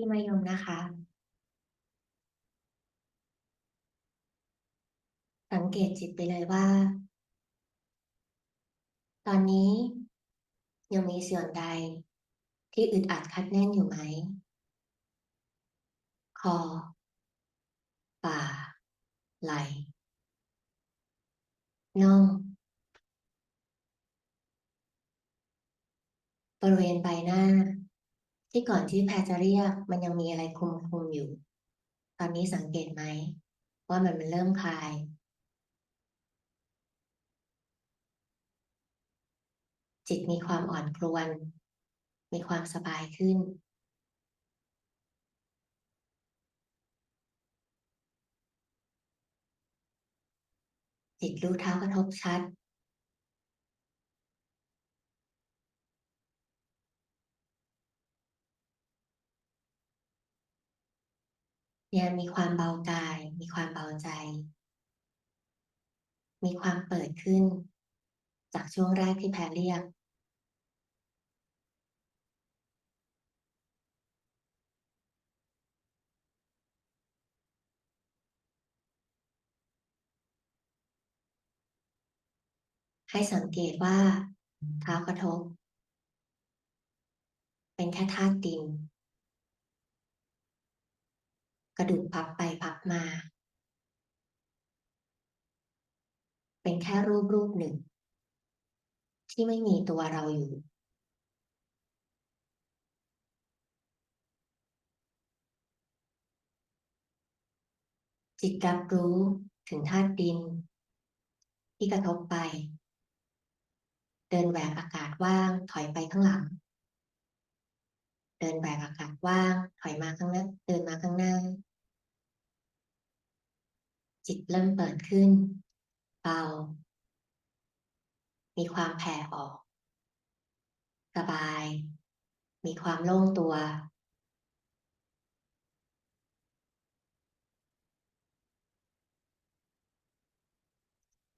พี่มายมนะคะ สังเกตจิตไปเลยว่า ตอนนี้ยังมีส่วนใด ที่อึดอัดคัดแน่นอยู่ไหม คอบ่าไหล่น่องบริเวณใบหน้า ที่ก่อนที่แพรจะเรียกมันยังมีอะไรคลุมคลุมอยู่ ตอนนี้สังเกตไหมว่ามันมันเริ่มคลาย จิตมีความอ่อนกลวน มีความสบายขึ้น จิตรู้เท้ากระทบชัด ยังมีความเบากาย มีความเบาใจ มีความเปิดขึ้น จากช่วงแรกที่แพรเรียก ให้สังเกตว่าเท้ากระทบ เป็นแค่ธาตุดิน กระดูกพับไปพับมา เป็นแค่รูปรูปหนึ่ง ที่ไม่มีตัวเราอยู่จิตรับรู้ถึงธาตุดิน ที่กระทบไป เดินแหวกอากาศว่างถอยไปข้างหลัง เดินแหวกอากาศว่างถอยมาข้างหน้าเดินมาข้างหน้า จิตเริ่มเปิดขึ้น เบา มีความแผ่ออก สบาย มีความโล่งตัว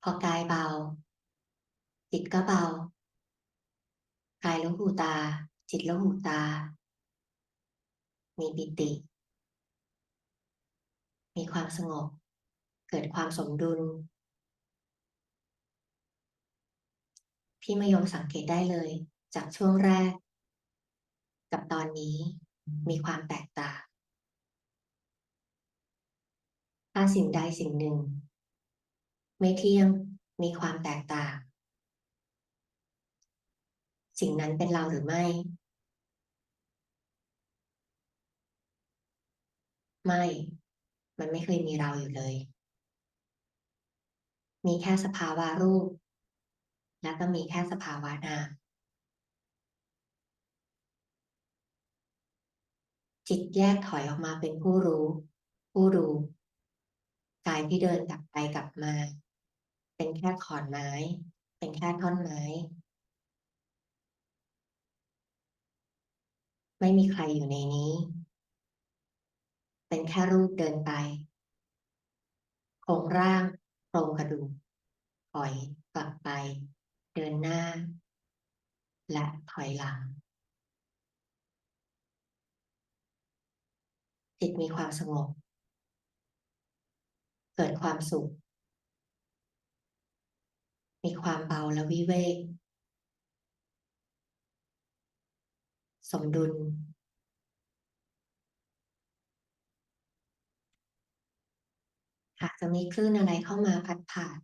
พอกายเบา จิตก็เบา กายแล้หูตา จิตแล้หูตา มีปิติ มีความสงบ เกิดความสมดุล พี่มายมสังเกตได้เลย จากช่วงแรก กับตอนนี้มีความแตกต่าง ถ้าสิ่งใดสิ่งหนึ่ง ไม่เที่ยงมีความแตกต่าง สิ่งนั้นเป็นเราหรือไม่ ไม่ มันไม่เคยมีเราอยู่เลย มีแค่สภาวะรูป แล้วก็มีแค่สภาวะนามจิตแยกถอยออกมาเป็นผู้รู้ ผู้ดูกายที่เดินกลับไปกลับมา เป็นแค่ขอนไม้ เป็นแค่ท่อนไม้ ไม่มีใครอยู่ในนี้ เป็นแค่รูปเดินไปโครงร่าง โครงกระดูกถอยกลับไป เดินหน้า และถอยหลัง จิตมีความสงบ เกิดความสุข มีความเบาและวิเวก สมดุล หากจะมีคลื่นอะไรเข้ามาพัดผ่าน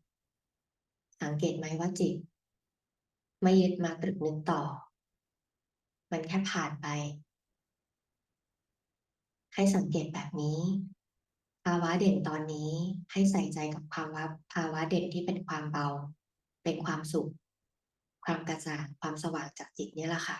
สังเกตไหมว่าจิต ไม่ยึดมาตรึกนึกต่อ มันแค่ผ่านไป ให้สังเกตแบบนี้ ภาวะเด่นตอนนี้ให้ใส่ใจกับความว่าภาวะเด่นที่เป็นความเบา เป็นความสุข ความกระจ่างความสว่างจากจิตนี่แหละค่ะ